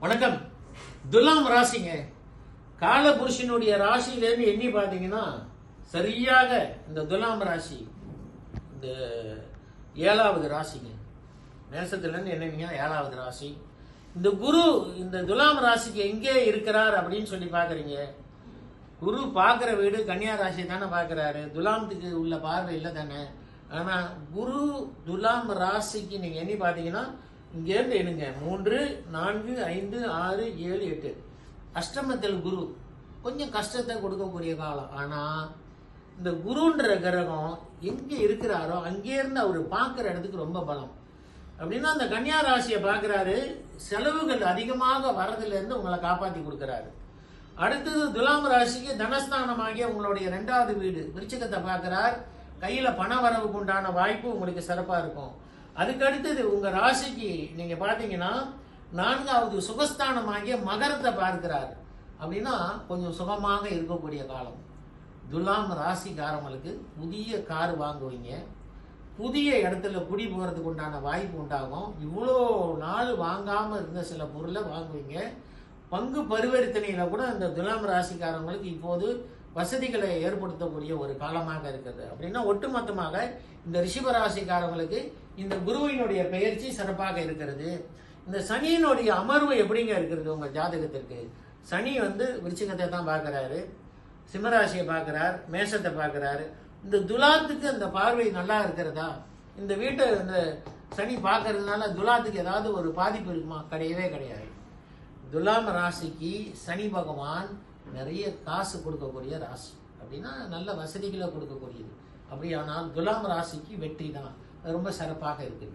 வணக்கம். துலாம் ராசிங்க. காலபுருஷனுடைய ராசியிலேருந்து எண்ணி பார்த்தீங்கன்னா சரியாக இந்த துலாம் ராசி இந்த ஏழாவது ராசிங்க. மேசத்துலேருந்து என்னவீங்க ஏழாவது ராசி. இந்த குரு இந்த துலாம் ராசிக்கு எங்கே இருக்கிறார் அப்படின்னு சொல்லி பார்க்குறீங்க குரு பார்க்குற வீடு கன்னியா ராசியை தானே பார்க்குறாரு துலாமத்துக்கு உள்ள பார்வை இல்லை தானே. ஆனால் குரு துலாம் ராசிக்கு நீங்கள் எண்ணி பார்த்தீங்கன்னா இங்கேருந்து எடுங்க மூன்று நான்கு ஐந்து ஆறு ஏழு எட்டு. அஷ்டமத்தில் குரு. கொஞ்சம் கஷ்டத்தை கொடுக்கக்கூடிய காலம். ஆனால் இந்த குருன்ற கிரகம் எங்கே இருக்கிறாரோ அங்கேருந்து அவர் பார்க்குற இடத்துக்கு ரொம்ப பலம். அப்படின்னா அந்த கன்னியா ராசியை பார்க்குறாரு செலவுகள் அதிகமாக வரதுலேருந்து உங்களை காப்பாற்றி கொடுக்குறாரு. அடுத்தது துலாம் ராசிக்கு தனஸ்தானமாகிய உங்களுடைய ரெண்டாவது வீடு விருச்சகத்தை பார்க்குறார். கையில் பண வரவுக்கு உண்டான வாய்ப்பு உங்களுக்கு சிறப்பாக இருக்கும். அதுக்கு அடுத்தது உங்க ராசிக்கு நீங்க பாத்தீங்கன்னா நான்காவது சுகஸ்தானமாகிய மகரத்தை பார்க்கிறார். அப்படின்னா கொஞ்சம் சுகமாக இருக்கக்கூடிய காலம். துலாம் ராசிக்காரங்களுக்கு புதிய கார் வாங்குவீங்க. புதிய இடத்துல குடி போகிறதுக்கு உண்டான வாய்ப்பு உண்டாகும். இவ்வளோ நாள் வாங்காமல் இருந்த சில பொருளை வாங்குவீங்க. பங்கு பரிவர்த்தனையில கூட இந்த துலாம் ராசிக்காரங்களுக்கு இப்போது வசதிகளை ஏற்படுத்தக்கூடிய ஒரு காலமாக இருக்கிறது அப்படின்னா ஒட்டுமொத்தமாக இந்த ரிஷப ராசிக்காரங்களுக்கு இந்த குருவினுடைய பெயர்ச்சி சிறப்பாக இருக்கிறது. இந்த சனியினுடைய அமர்வு எப்படிங்க இருக்கிறது உங்கள் ஜாதகத்திற்கு? சனி வந்து விருச்சிகத்தை தான் பார்க்குறாரு. சிம்மராசியை பார்க்குறார். மேஷத்தை பார்க்குறாரு. இந்த துலாத்துக்கு அந்த பார்வை நல்லா இருக்கிறதா? இந்த வீட்டை இந்த சனி பார்க்கறதுனால துலாத்துக்கு ஏதாவது ஒரு பாதிப்பு இருக்குமா? கிடையவே கிடையாது. துலாம் ராசிக்கு சனி பகவான் நிறைய காசு கொடுக்கக்கூடிய ராசி. அப்படின்னா நல்ல வசதிகளை கொடுக்கக்கூடியது. அப்படியானால் துலாம் ராசிக்கு வெற்றி தான். ரொம்ப சிறப்பாக இருக்குது